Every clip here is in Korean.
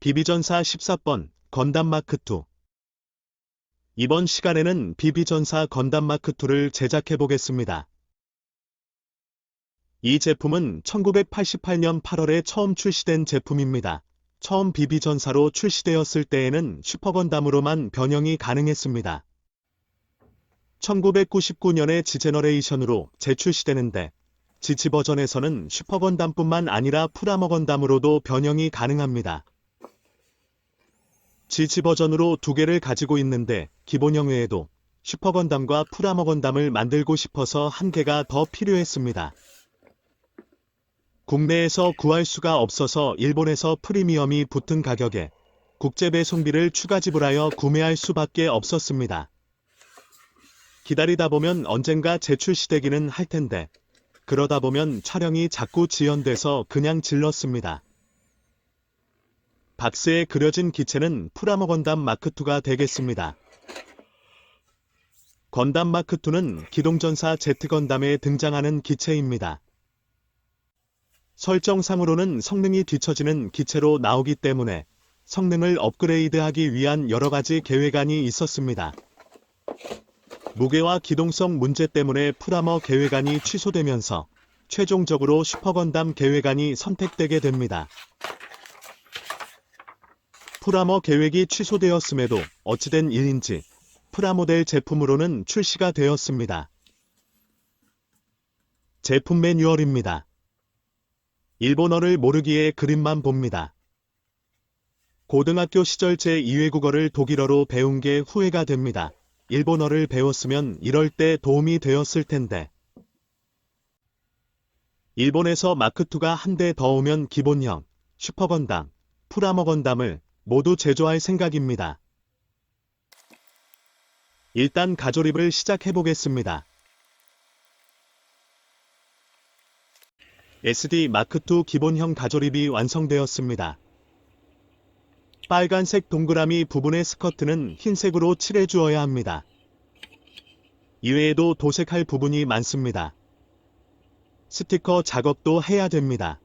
비비전사 14번 건담 마크2 이번 시간에는 비비전사 건담 마크2를 제작해 보겠습니다. 이 제품은 1988년 8월에 처음 출시된 제품입니다. 처음 비비전사로 출시되었을 때에는 슈퍼건담으로만 변형이 가능했습니다. 1999년에 지제너레이션으로 재출시되는데 지치 버전에서는 슈퍼건담뿐만 아니라 프라머건담으로도 변형이 가능합니다. 지치 버전으로 두 개를 가지고 있는데 기본형 외에도 슈퍼건담과 프라머건담을 만들고 싶어서 한 개가 더 필요했습니다. 국내에서 구할 수가 없어서 일본에서 프리미엄이 붙은 가격에 국제 배송비를 추가 지불하여 구매할 수밖에 없었습니다. 기다리다 보면 언젠가 재출시되기는 할 텐데 그러다 보면 촬영이 자꾸 지연돼서 그냥 질렀습니다. 박스에 그려진 기체는 프라모 건담 마크2가 되겠습니다. 건담 마크2는 기동전사 제트 건담에 등장하는 기체입니다. 설정상으로는 성능이 뒤처지는 기체로 나오기 때문에 성능을 업그레이드하기 위한 여러 가지 계획안이 있었습니다. 무게와 기동성 문제 때문에 프라머 계획안이 취소되면서 최종적으로 슈퍼건담 계획안이 선택되게 됩니다. 프라머 계획이 취소되었음에도 어찌된 일인지 프라모델 제품으로는 출시가 되었습니다. 제품 매뉴얼입니다. 일본어를 모르기에 그림만 봅니다. 고등학교 시절 제2외 국어를 독일어로 배운 게 후회가 됩니다. 일본어를 배웠으면 이럴 때 도움이 되었을 텐데. 일본에서 마크2가 한 대 더 오면 기본형, 슈퍼건담, 프라머건담을 모두 제조할 생각입니다. 일단 가조립을 시작해 보겠습니다. SD 마크2 기본형 가조립이 완성되었습니다. 빨간색 동그라미 부분의 스커트는 흰색으로 칠해 주어야 합니다. 이외에도 도색할 부분이 많습니다. 스티커 작업도 해야 됩니다.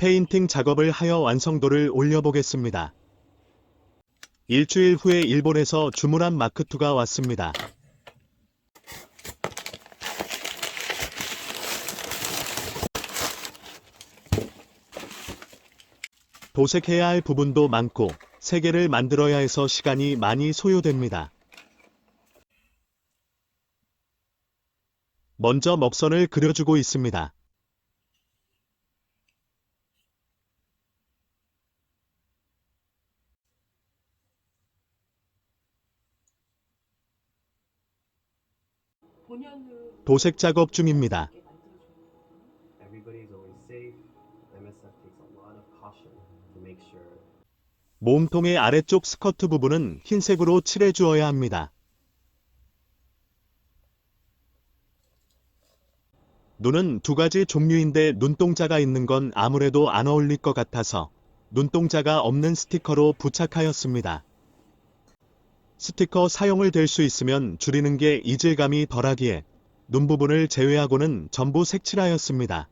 페인팅 작업을 하여 완성도를 올려보겠습니다. 일주일 후에 일본에서 주문한 마크2가 왔습니다. 도색해야 할 부분도 많고 세 개를 만들어야 해서 시간이 많이 소요됩니다. 먼저 먹선을 그려주고 있습니다. 도색 작업 중입니다. 몸통의 아래쪽 스커트 부분은 흰색으로 칠해 주어야 합니다. 눈은 두 가지 종류인데 눈동자가 있는 건 아무래도 안 어울릴 것 같아서 눈동자가 없는 스티커로 부착하였습니다. 스티커 사용을 될 수 있으면 줄이는 게 이질감이 덜하기에 눈 부분을 제외하고는 전부 색칠하였습니다.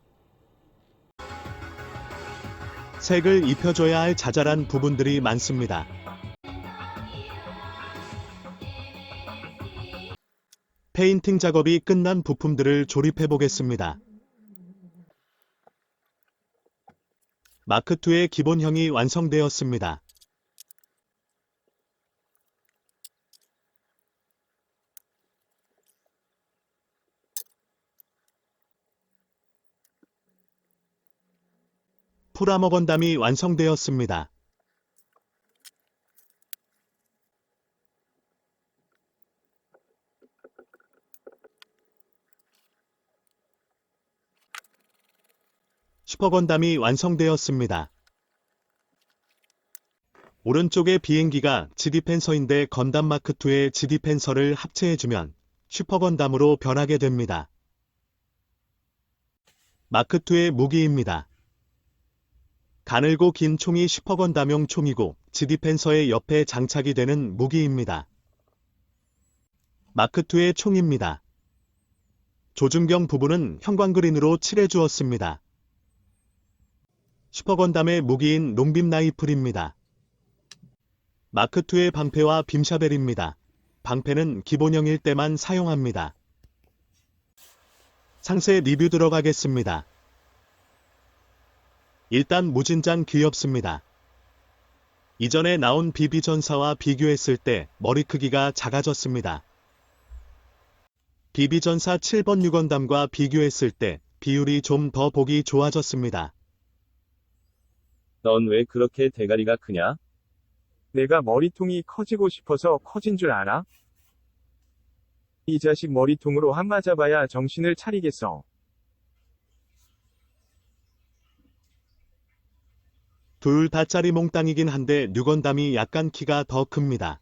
색을 입혀줘야 할 자잘한 부분들이 많습니다. 페인팅 작업이 끝난 부품들을 조립해 보겠습니다. 마크2의 기본형이 완성되었습니다. 프라모 건담이 완성되었습니다. 슈퍼건담이 완성되었습니다. 오른쪽의 비행기가 지디펜서인데 건담 마크2의 지디펜서를 합체해주면 슈퍼건담으로 변하게 됩니다. 마크2의 무기입니다. 가늘고 긴 총이 슈퍼건담용 총이고 지디펜서의 옆에 장착이 되는 무기입니다. 마크2의 총입니다. 조준경 부분은 형광그린으로 칠해 주었습니다. 슈퍼건담의 무기인 롱빔 라이플입니다. 마크2의 방패와 빔샤벨입니다. 방패는 기본형일 때만 사용합니다. 상세 리뷰 들어가겠습니다. 일단 무진장 귀엽습니다. 이전에 나온 비비 전사와 비교했을 때 머리 크기가 작아졌습니다. 비비 전사 7번 유건담과 비교했을 때 비율이 좀 더 보기 좋아졌습니다. 넌 왜 그렇게 대가리가 크냐? 내가 머리통이 커지고 싶어서 커진 줄 알아? 이 자식 머리통으로 한 맞아봐야 정신을 차리겠어. 둘다 짜리 몽땅이긴 한데 뉴건담이 약간 키가 더 큽니다.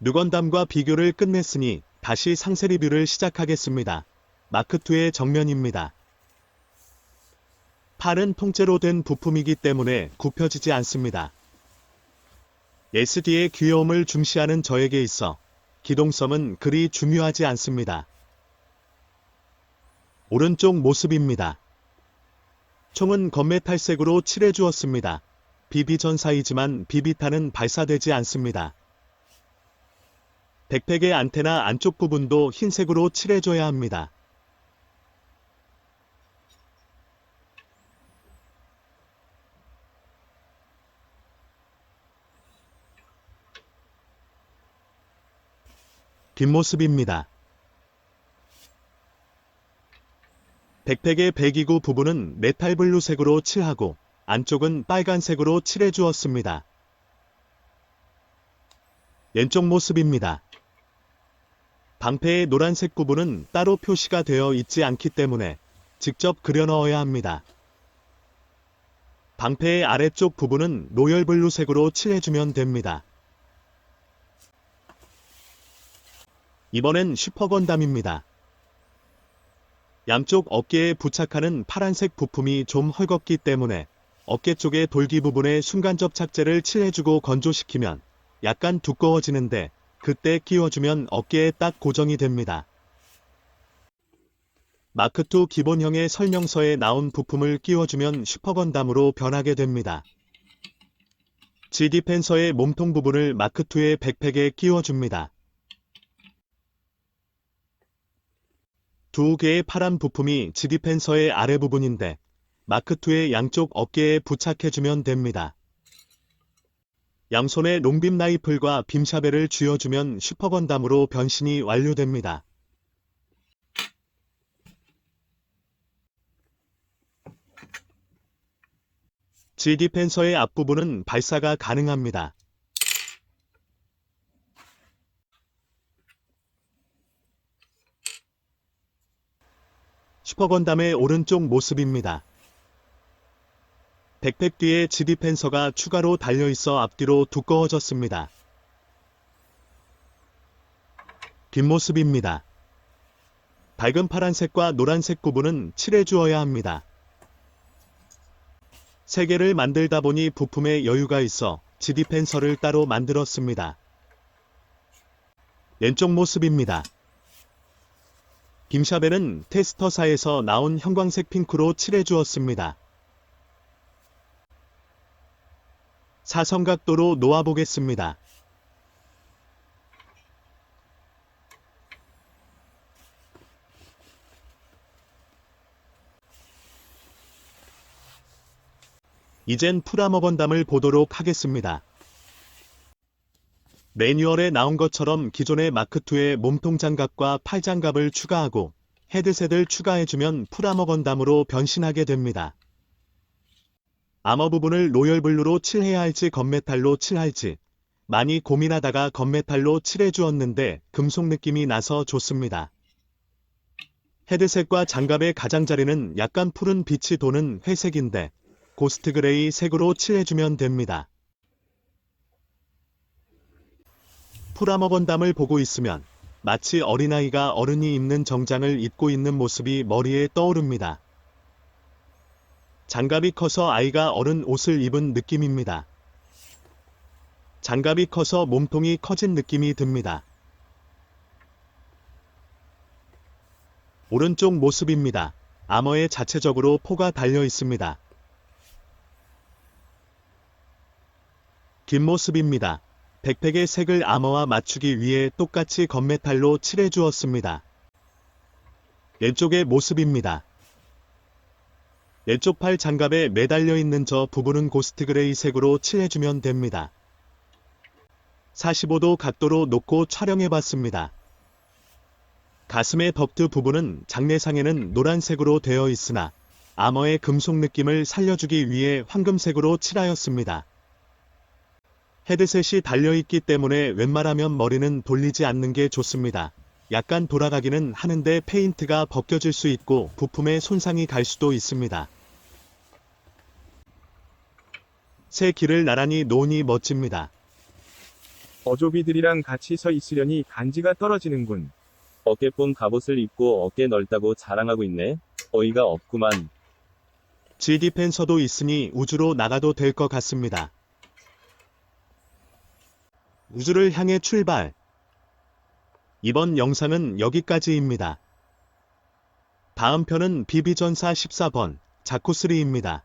뉴건담과 비교를 끝냈으니 다시 상세 리뷰를 시작하겠습니다. 마크2의 정면입니다. 팔은 통째로 된 부품이기 때문에 굽혀지지 않습니다. SD의 귀여움을 중시하는 저에게 있어 기동성은 그리 중요하지 않습니다. 오른쪽 모습입니다. 총은 건메탈색으로 칠해주었습니다. 비비 전사이지만 비비탄은 발사되지 않습니다. 백팩의 안테나 안쪽 부분도 흰색으로 칠해줘야 합니다. 뒷모습입니다. 백팩의 배기구 부분은 메탈 블루색으로 칠하고 안쪽은 빨간색으로 칠해 주었습니다. 왼쪽 모습입니다. 방패의 노란색 부분은 따로 표시가 되어 있지 않기 때문에 직접 그려 넣어야 합니다. 방패의 아래쪽 부분은 로열 블루색으로 칠해주면 됩니다. 이번엔 슈퍼건담입니다. 양쪽 어깨에 부착하는 파란색 부품이 좀 헐겁기 때문에 어깨 쪽의 돌기 부분에 순간 접 착제를 칠해주고 건조시키면 약간 두꺼워지는데 그때 끼워주면 어깨에 딱 고정이 됩니다. 마크2 기본형의 설명서에 나온 부품을 끼워주면 슈퍼건담으로 변하게 됩니다. GD펜서의 몸통 부분을 마크2의 백팩에 끼워줍니다. 두 개의 파란 부품이 지디펜서의 아래 부분인데 마크2의 양쪽 어깨에 부착해주면 됩니다. 양손에 롱빔 라이플과 빔샤벨을 쥐어주면 슈퍼건담으로 변신이 완료됩니다. 지디펜서의 앞부분은 발사가 가능합니다. 슈퍼건담의 오른쪽 모습입니다. 백팩 뒤에 지디펜서가 추가로 달려있어 앞뒤로 두꺼워졌습니다. 뒷모습입니다. 밝은 파란색과 노란색 구분은 칠해주어야 합니다. 세 개를 만들다 보니 부품에 여유가 있어 지디펜서를 따로 만들었습니다. 왼쪽 모습입니다. 김샤벨은 테스터사에서 나온 형광색 핑크로 칠해주었습니다. 사성각도로 놓아보겠습니다. 이젠 프라머건담을 보도록 하겠습니다. 매뉴얼에 나온 것처럼 기존의 마크2의 몸통 장갑과 팔 장갑을 추가하고 헤드셋을 추가해주면 프라머 건담으로 변신하게 됩니다. 아머 부분을 로열블루로 칠해야 할지 건메탈로 칠할지 많이 고민하다가 건메탈로 칠해주었는데 금속 느낌이 나서 좋습니다. 헤드셋과 장갑의 가장자리는 약간 푸른 빛이 도는 회색인데 고스트 그레이 색으로 칠해주면 됩니다. 프라머건담을 보고 있으면 마치 어린아이가 어른이 입는 정장을 입고 있는 모습이 머리에 떠오릅니다. 장갑이 커서 아이가 어른 옷을 입은 느낌입니다. 장갑이 커서 몸통이 커진 느낌이 듭니다. 오른쪽 모습입니다. 아머에 자체적으로 포가 달려 있습니다. 뒷모습입니다. 백팩의 색을 아머와 맞추기 위해 똑같이 건메탈로 칠해 주었습니다. 왼쪽의 모습입니다. 왼쪽 팔 장갑에 매달려 있는 저 부분은 고스트 그레이 색으로 칠해주면 됩니다. 45도 각도로 놓고 촬영해 봤습니다. 가슴의 덕트 부분은 장내상에는 노란색으로 되어 있으나 아머의 금속 느낌을 살려주기 위해 황금색으로 칠하였습니다. 헤드셋이 달려있기 때문에 웬만하면 머리는 돌리지 않는 게 좋습니다. 약간 돌아가기는 하는데 페인트가 벗겨질 수 있고 부품에 손상이 갈 수도 있습니다. 새 길을 나란히 놓으니 멋집니다. 어조비들이랑 같이 서 있으려니 간지가 떨어지는군. 어깨뽕 갑옷을 입고 어깨 넓다고 자랑하고 있네. 어이가 없구만. GD 펜서도 있으니 우주로 나가도 될 것 같습니다. 우주를 향해 출발. 이번 영상은 여기까지입니다. 다음 편은 비비전사 14번 자쿠3입니다.